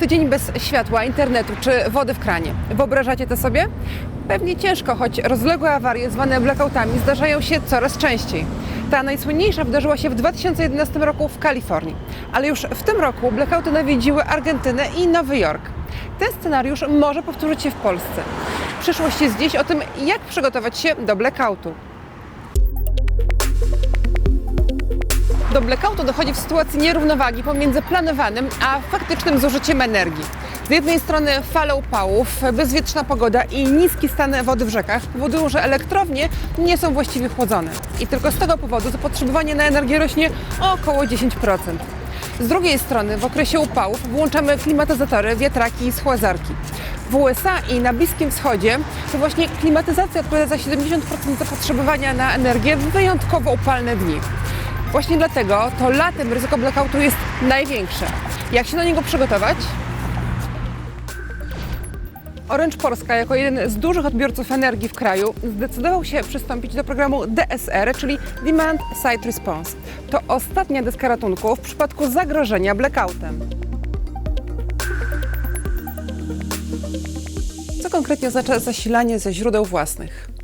Tydzień bez światła, internetu czy wody w kranie. Wyobrażacie to sobie? Pewnie ciężko, choć rozległe awarie zwane blackoutami zdarzają się coraz częściej. Ta najsłynniejsza wydarzyła się w 2011 roku w Kalifornii, ale już w tym roku blackouty nawiedziły Argentynę i Nowy Jork. Ten scenariusz może powtórzyć się w Polsce. Przyszłość jest dziś o tym, jak przygotować się do blackoutu. Do blackoutu dochodzi w sytuacji nierównowagi pomiędzy planowanym a faktycznym zużyciem energii. Z jednej strony fale upałów, bezwietrzna pogoda i niski stan wody w rzekach powodują, że elektrownie nie są właściwie chłodzone. I tylko z tego powodu zapotrzebowanie na energię rośnie o około 10%. Z drugiej strony w okresie upałów włączamy klimatyzatory, wiatraki i schładzarki. W USA i na Bliskim Wschodzie to właśnie klimatyzacja odpowiada za 70% zapotrzebowania na energię w wyjątkowo upalne dni. Właśnie dlatego to latem ryzyko blackoutu jest największe. Jak się do niego przygotować? Orange Polska jako jeden z dużych odbiorców energii w kraju zdecydował się przystąpić do programu DSR, czyli Demand Side Response. To ostatnia deska ratunku w przypadku zagrożenia blackoutem. Co konkretnie oznacza zasilanie ze źródeł własnych?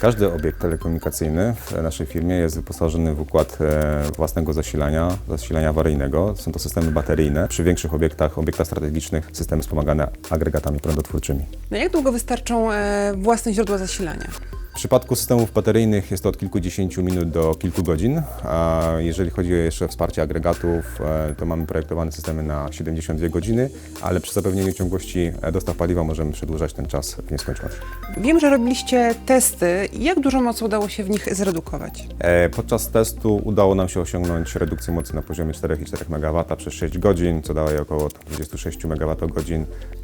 Każdy obiekt telekomunikacyjny w naszej firmie jest wyposażony w układ e, własnego zasilania, zasilania awaryjnego. Są to systemy bateryjne. Przy większych obiektach, obiektach strategicznych, systemy wspomagane agregatami prądotwórczymi. Na jak długo wystarczą e, własne źródła zasilania? W przypadku systemów bateryjnych jest to od kilkudziesięciu minut do kilku godzin, a jeżeli chodzi o jeszcze wsparcie agregatów, e, to mamy projektowane systemy na 72 godziny, ale przy zapewnieniu ciągłości e, dostaw paliwa możemy przedłużać ten czas w nieskończoność. Wiem, że robiliście testy. Jak dużo mocy udało się w nich zredukować? E, Podczas testu udało nam się osiągnąć redukcję mocy na poziomie 4,4 MW przez 6 godzin, co daje około 26 MWh,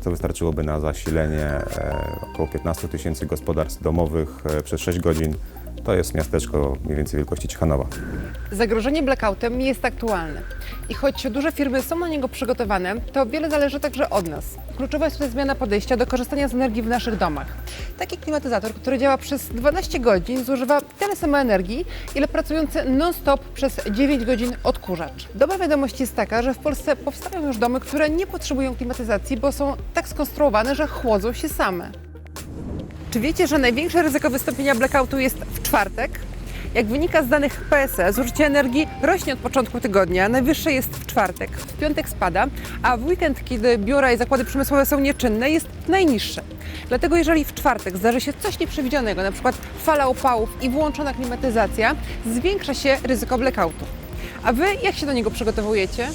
co wystarczyłoby na zasilenie e, około 15 tysięcy gospodarstw domowych e, przez 6 godzin. To jest miasteczko mniej więcej wielkości Ciechanowa. Zagrożenie blackoutem jest aktualne. I choć duże firmy są na niego przygotowane, to wiele zależy także od nas. Kluczowa jest tutaj zmiana podejścia do korzystania z energii w naszych domach. Taki klimatyzator, który działa przez 12 godzin, zużywa tyle samo energii, ile pracujący non-stop przez 9 godzin odkurzacz. Dobra wiadomość jest taka, że w Polsce powstają już domy, które nie potrzebują klimatyzacji, bo są tak skonstruowane, że chłodzą się same. Czy wiecie, że największe ryzyko wystąpienia blackoutu jest czwartek? Jak wynika z danych PSE, zużycie energii rośnie od początku tygodnia, najwyższe jest w czwartek, w piątek spada, a w weekend, kiedy biura i zakłady przemysłowe są nieczynne, jest najniższe. Dlatego jeżeli w czwartek zdarzy się coś nieprzewidzianego, przykład fala upałów i włączona klimatyzacja, zwiększa się ryzyko blackoutu. A Wy jak się do niego przygotowujecie?